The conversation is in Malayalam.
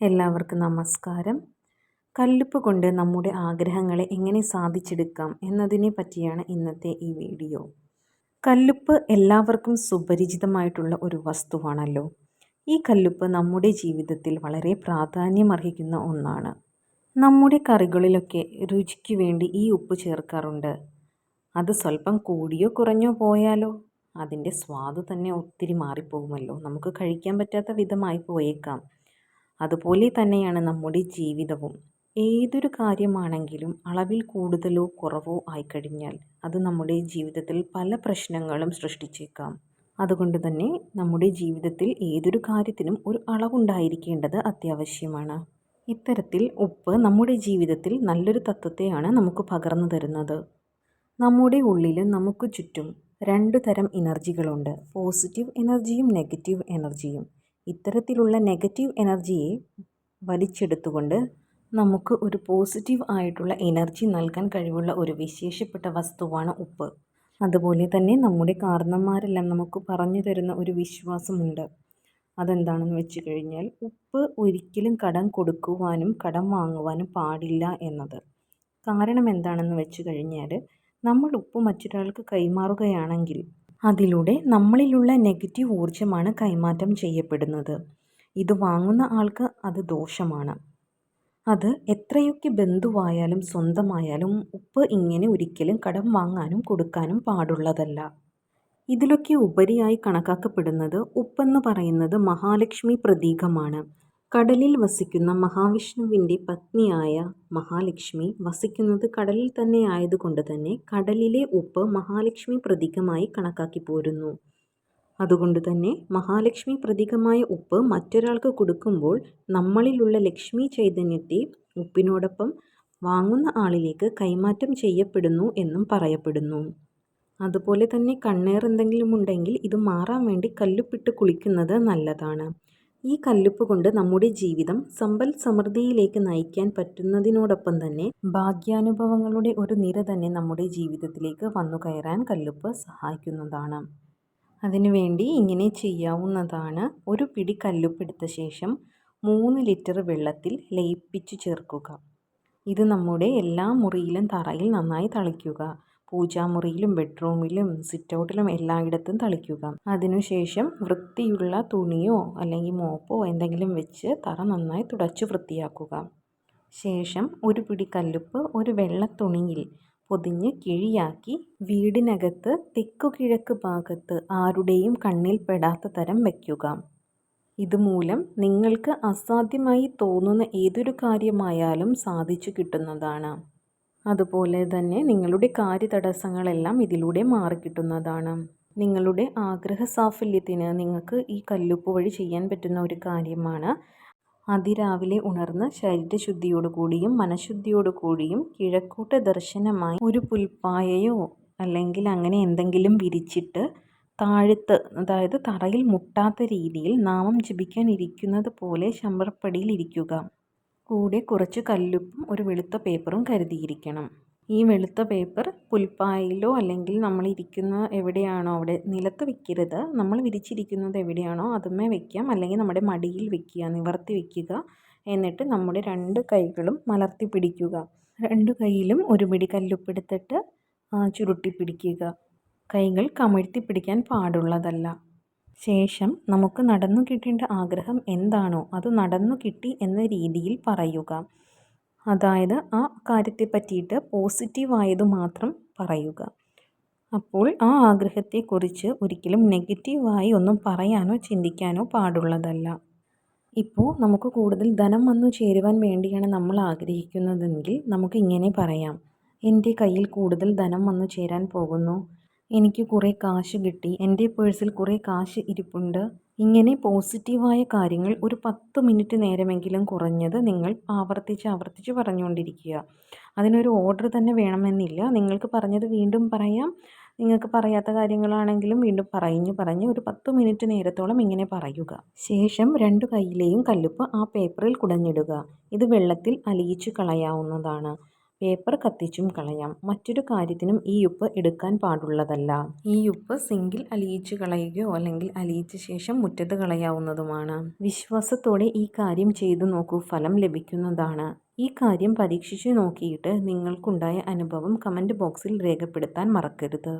എല്ലാവർക്കും നമസ്കാരം. കല്ലുപ്പ് കൊണ്ട് നമ്മുടെ ആഗ്രഹങ്ങളെ എങ്ങനെ സാധിച്ചെടുക്കാം എന്നതിനെ പറ്റിയാണ് ഇന്നത്തെ ഈ വീഡിയോ. കല്ലുപ്പ് എല്ലാവർക്കും സുപരിചിതമായിട്ടുള്ള ഒരു വസ്തുവാണല്ലോ. ഈ കല്ലുപ്പ് നമ്മുടെ ജീവിതത്തിൽ വളരെ പ്രാധാന്യമർഹിക്കുന്ന ഒന്നാണ്. നമ്മുടെ കറികളിലൊക്കെ രുചിക്ക് വേണ്ടി ഈ ഉപ്പ് ചേർക്കാറുണ്ട്. അത് സ്വല്പം കൂടിയോ കുറഞ്ഞോ പോയാലോ അതിന്റെ സ്വാദ് തന്നെ ഒത്തിരി മാറിപ്പോകുമല്ലോ നമുക്ക് കഴിക്കാൻ പറ്റാത്ത വിധമായി പോയേക്കാം. അതുപോലെ തന്നെയാണ് നമ്മുടെ ജീവിതവും. ഏതൊരു കാര്യമാണെങ്കിലും അളവിൽ കൂടുതലോ കുറവോ ആയിക്കഴിഞ്ഞാൽ അത് നമ്മുടെ ജീവിതത്തിൽ പല പ്രശ്നങ്ങളും സൃഷ്ടിച്ചേക്കാം. അതുകൊണ്ട് തന്നെ നമ്മുടെ ജീവിതത്തിൽ ഏതൊരു കാര്യത്തിനും ഒരു അളവുണ്ടായിരിക്കേണ്ടത് അത്യാവശ്യമാണ്. ഇത്തരത്തിൽ ഉപ്പ് നമ്മുടെ ജീവിതത്തിൽ നല്ലൊരു തത്വത്തെയാണ് നമുക്ക് പകർന്നു തരുന്നത്. നമ്മുടെ ഉള്ളിൽ നമുക്ക് ചുറ്റും രണ്ട് തരം എനർജികളുണ്ട്. പോസിറ്റീവ് എനർജിയും നെഗറ്റീവ് എനർജിയും. ഇത്തരത്തിലുള്ള നെഗറ്റീവ് എനർജിയെ വലിച്ചെടുത്തുകൊണ്ട് നമുക്ക് ഒരു പോസിറ്റീവ് ആയിട്ടുള്ള എനർജി നൽകാൻ കഴിവുള്ള ഒരു വിശേഷപ്പെട്ട വസ്തുവാണ് ഉപ്പ്. അതുപോലെ തന്നെ നമ്മുടെ കാരണന്മാരെല്ലാം നമുക്ക് പറഞ്ഞു തരുന്ന ഒരു വിശ്വാസമുണ്ട്. അതെന്താണെന്ന് വെച്ച് കഴിഞ്ഞാൽ ഉപ്പ് ഒരിക്കലും കടം കൊടുക്കുവാനും കടം വാങ്ങുവാനും പാടില്ല എന്നത്. കാരണം എന്താണെന്ന് വെച്ച് കഴിഞ്ഞാൽ നമ്മൾ ഉപ്പ് മറ്റൊരാൾക്ക് കൈമാറുകയാണെങ്കിൽ അതിലൂടെ നമ്മളിലുള്ള നെഗറ്റീവ് ഊർജമാണ് കൈമാറ്റം ചെയ്യപ്പെടുന്നത്. ഇത് വാങ്ങുന്ന ആൾക്ക് അത് ദോഷമാണ്. അത് എത്രയൊക്കെ ബന്ധുവായാലും സ്വന്തമായാലും ഉപ്പ് ഇങ്ങനെ ഒരിക്കലും കടം വാങ്ങാനും കൊടുക്കാനും പാടുള്ളതല്ല. ഇതിലൊക്കെ ഉപരിയായി കണക്കാക്കപ്പെടുന്നത് ഉപ്പെന്ന് പറയുന്നത് മഹാലക്ഷ്മി പ്രതീകമാണ്. കടലിൽ വസിക്കുന്ന മഹാവിഷ്ണുവിന്റെ പത്നിയായ മഹാലക്ഷ്മി വസിക്കുന്നത് കടലിൽ തന്നെ ആയതുകൊണ്ട് തന്നെ കടലിലെ ഉപ്പ് മഹാലക്ഷ്മി പ്രതീകമായി കണക്കാക്കി പോരുന്നു. അതുകൊണ്ട് തന്നെ മഹാലക്ഷ്മി പ്രതീകമായ ഉപ്പ് മറ്റൊരാൾക്ക് കൊടുക്കുമ്പോൾ നമ്മളിലുള്ള ലക്ഷ്മി ചൈതന്യത്തെ ഉപ്പിനോടൊപ്പം വാങ്ങുന്ന ആളിലേക്ക് കൈമാറ്റം ചെയ്യപ്പെടുന്നു എന്നും പറയപ്പെടുന്നു. അതുപോലെ തന്നെ കണ്ണേർ എന്തെങ്കിലും ഉണ്ടെങ്കിൽ ഇത് മാറാൻ വേണ്ടി കല്ലുപ്പിട്ട് കുളിക്കുന്നത് നല്ലതാണ്. ഈ കല്ലുപ്പ് കൊണ്ട് നമ്മുടെ ജീവിതം സമ്പൽ സമൃദ്ധിയിലേക്ക് നയിക്കാൻ പറ്റുന്നതിനോടൊപ്പം തന്നെ ഭാഗ്യാനുഭവങ്ങളുടെ ഒരു നിര തന്നെ നമ്മുടെ ജീവിതത്തിലേക്ക് വന്നു കയറാൻ കല്ലുപ്പ് സഹായിക്കുന്നതാണ്. അതിനുവേണ്ടി ഇങ്ങനെ ചെയ്യാവുന്നതാണ്. ഒരു പിടി കല്ലുപ്പ് എടുത്ത ശേഷം മൂന്ന് ലിറ്റർ വെള്ളത്തിൽ ലയിപ്പിച്ചു ചേർക്കുക. ഇത് നമ്മുടെ എല്ലാ മുറിയിലും തറയിൽ നന്നായി തളിക്കുക പൂജാമുറിയിലും ബെഡ്റൂമിലും സിറ്റൗട്ടിലും എല്ലായിടത്തും തളിക്കുക. അതിനുശേഷം വൃത്തിയുള്ള തുണിയോ അല്ലെങ്കിൽ മോപ്പോ എന്തെങ്കിലും വെച്ച് തറ നന്നായി തുടച്ചു വൃത്തിയാക്കുക. ശേഷം ഒരു പിടി കല്ലുപ്പ് ഒരു വെള്ള തുണിയിൽ പൊതിഞ്ഞ് കിഴിയാക്കി വീടിനകത്ത് തെക്കുകിഴക്ക് ഭാഗത്ത് ആരുടെയും കണ്ണിൽ പെടാത്ത തരം വയ്ക്കുക ഇതുമൂലം നിങ്ങൾക്ക് അസാധ്യമായി തോന്നുന്ന ഏതൊരു കാര്യമായാലും സാധിച്ചു കിട്ടുന്നതാണ്. അതുപോലെ തന്നെ നിങ്ങളുടെ കാര്യതടസ്സങ്ങളെല്ലാം ഇതിലൂടെ മാറിക്കിട്ടുന്നതാണ്. നിങ്ങളുടെ ആഗ്രഹ സാഫല്യത്തിന് നിങ്ങൾക്ക് ഈ കല്ലുപ്പ് വഴി ചെയ്യാൻ പറ്റുന്ന ഒരു കാര്യമാണ്. അതിരാവിലെ ഉണർന്ന് ശരീരശുദ്ധിയോടുകൂടിയും കൂടിയും കിഴക്കൂട്ട കൂടിയും കിഴക്കൂട്ട ദർശനമായി ഒരു പുൽപ്പായയോ അല്ലെങ്കിൽ അങ്ങനെ എന്തെങ്കിലും വിരിച്ചിട്ട് താഴത്ത് അതായത് തറയിൽ മുട്ടാത്ത രീതിയിൽ നാമം ജപിക്കാൻ ഇരിക്കുന്നത് പോലെ ശമ്പറപ്പടിയിൽ ഇരിക്കുക. കൂടെ കുറച്ച് കല്ലുപ്പും ഒരു വെളുത്ത പേപ്പറും കരുതിയിരിക്കണം. ഈ വെളുത്ത പേപ്പർ പുൽപ്പായിലോ അല്ലെങ്കിൽ നമ്മൾ ഇരിക്കുന്ന എവിടെയാണോ അവിടെ നിലത്ത് വെക്കരുത്. നമ്മൾ വിരിച്ചിരിക്കുന്നത് എവിടെയാണോ അതുമേ വെക്കാം. അല്ലെങ്കിൽ നമ്മുടെ മടിയിൽ വെക്കുക നിവർത്തി വെക്കുക. എന്നിട്ട് നമ്മുടെ രണ്ട് കൈകളും മലർത്തി പിടിക്കുക. രണ്ട് കൈയിലും ഒരു പിടി കല്ലുപ്പെടുത്തിട്ട് ചുരുട്ടി പിടിക്കുക. കൈകൾ കമഴ്ത്തി പിടിക്കാൻ പാടുള്ളതല്ല. ശേഷം നമുക്ക് നടന്നു കിട്ടേണ്ട ആഗ്രഹം എന്താണോ അത് നടന്നു കിട്ടി എന്ന രീതിയിൽ പറയുക. അതായത് ആ കാര്യത്തെ പറ്റിയിട്ട് പോസിറ്റീവായത് മാത്രം പറയുക. അപ്പോൾ ആ ആഗ്രഹത്തെക്കുറിച്ച് ഒരിക്കലും നെഗറ്റീവായി ഒന്നും പറയാനോ ചിന്തിക്കാനോ പാടുള്ളതല്ല. ഇപ്പോൾ നമുക്ക് കൂടുതൽ ധനം വന്നു ചേരുവാൻ വേണ്ടിയാണ് നമ്മൾ ആഗ്രഹിക്കുന്നതെങ്കിൽ നമുക്ക് ഇങ്ങനെ പറയാം. എന്റെ കയ്യിൽ കൂടുതൽ ധനം വന്നു ചേരാൻ പോകുന്നു. എനിക്ക് കുറേ കാശ് കിട്ടി. എന്റെ പേഴ്സിൽ കുറേ കാശ് ഇരിപ്പുണ്ട്. ഇങ്ങനെ പോസിറ്റീവായ കാര്യങ്ങൾ ഒരു പത്ത് മിനിറ്റ് നേരമെങ്കിലും കുറഞ്ഞത് നിങ്ങൾ ആവർത്തിച്ച് ആവർത്തിച്ച് പറഞ്ഞുകൊണ്ടിരിക്കുക. അതിനൊരു ഓർഡർ തന്നെ വേണമെന്നില്ല. നിങ്ങൾക്ക് പറഞ്ഞത് വീണ്ടും പറയാം. നിങ്ങൾക്ക് പറയാത്ത കാര്യങ്ങളാണെങ്കിലും വീണ്ടും പറഞ്ഞു പറഞ്ഞ് ഒരു പത്ത് മിനിറ്റ് നേരത്തോളം ഇങ്ങനെ പറയുക. ശേഷം രണ്ട് കൈയിലെയും കല്ലുപ്പ് ആ പേപ്പറിൽ കുടഞ്ഞിടുക. ഇത് വെള്ളത്തിൽ അലിയിച്ച് കളയാവുന്നതാണ്. പേപ്പർ കത്തിച്ചും കളയാം. മറ്റൊരു കാര്യത്തിനും ഈ ഉപ്പ് എടുക്കാൻ പാടുള്ളതല്ല. ഈ ഉപ്പ് സിങ്കിൽ അലിയിച്ചു കളയുകയോ അല്ലെങ്കിൽ അലിയിച്ച ശേഷം മുറ്റത്ത് കളയാവുന്നതുമാണ്. വിശ്വാസത്തോടെ ഈ കാര്യം ചെയ്തു നോക്കൂ. ഫലം ലഭിക്കുന്നതാണ്. ഈ കാര്യം പരീക്ഷിച്ചു നോക്കിയിട്ട് നിങ്ങൾക്കുണ്ടായ അനുഭവം കമന്റ് ബോക്സിൽ രേഖപ്പെടുത്താൻ മറക്കരുത്.